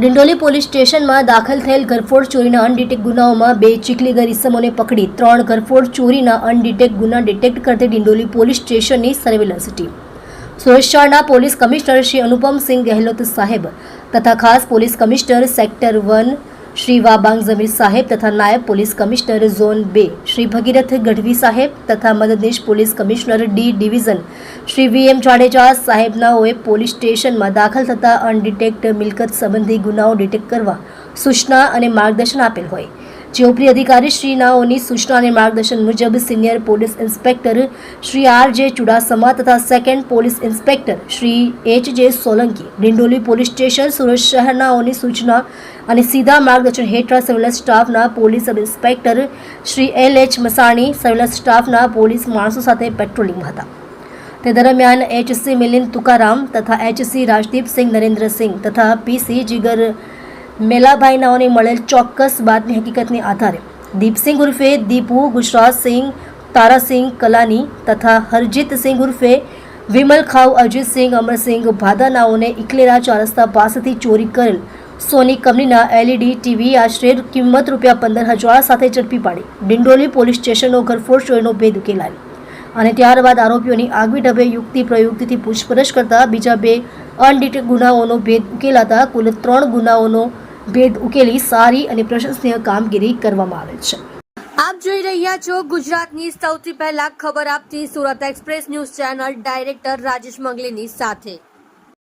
Dindoli police સ્ટેશનમાં દાખલ થયેલ ઘરફોડ ચોરીના અનડિટેક ગુનાઓમાં બે ચીખલીગર ઇસમોને પકડી ત્રણ ઘરફોડ ચોરીના અનડિટેક ગુના ડિટેક્ટ કરતી ડિંડોલી પોલીસ સ્ટેશનની સર્વેલન્સ ટીમ. સુરક્ષાના પોલીસ કમિશનર શ્રી અનુપમસિંહ ગહેલોત સાહેબ તથા ખાસ police commissioner sector one Shri Wabang Jamir સાહેબ તથા નાયબ પોલીસ કમિશનર ઝોન બે શ્રી ભગીરથ ગઢવી સાહેબ તથા મદદનીશ police commissioner D division Shri VM Jadeja સાહેબનાઓએ police સ્ટેશનમાં દાખલ થતા અનડિટેક્ટ મિલકત સંબંધી ગુનાઓ ડિટેક્ટ કરવા સૂચના અને માર્ગદર્શન આપેલ હોય. જે ઉપરી અધિકારી શ્રીનાઓની સૂચના અને માર્ગદર્શન મુજબ senior police inspector Shri R J Chudasama તથા second police inspector Shri H J Solanki, Dindoli police station, Surat શહેરનાઓની સૂચના અને સીધા માર્ગદર્શન હેઠળ સર્વેલન્સ સ્ટાફના police sub inspector Shri L H Masani surveillance સ્ટાફના પોલીસ માણસો સાથે પેટ્રોલિંગ હતા. તે દરમિયાન એચસી મિલિંદ તુકારામ તથા એચસી રાજદીપસિંહ નરેન્દ્રસિંહ તથા પીસી જીગર મેલાભાઈ નાઓને મળેલ ચોક્કસ બાતમી હકીકતને આધારે દીપસિંહ ઉર્ફે દીપુ ગુજરાતસિંહ તારાસિંહ કલાની તથા હરજીતસિંહ ઉર્ફે વિમલ ખાવ અજીતસિંહ અમરસિંહ ભાદા નાઓને ઇકલેરા ચાર રસ્તા પાસેથી ચોરી કરેલ સોની કંપનીના એલઈડી ટીવી આશરે કિંમત રૂપિયા પંદર હજાર સાથે ઝડપી પાડી. ડિંડોલી પોલીસ સ્ટેશનનો ઘરફોડ ચોરીનો ભેદ ઉકેલાયો. અને ત્યારબાદ આરોપીઓની આગવી ઢબે યુક્તિ પ્રયુક્તિથી પૂછપરછ કરતા બીજા બે અનડિટેક ગુનાઓનો ભેદ ઉકેલાતા કુલ ત્રણ ગુનાઓનો ભેદ ઉકેલી સારી અને પ્રશંસનીય કામગીરી કરવામાં આવે છે. આપ જોઈ રહ્યા છો ગુજરાતની સૌથી પહેલા ખબર આપતી Surat express news channel director Rajesh મંગલીની સાથે.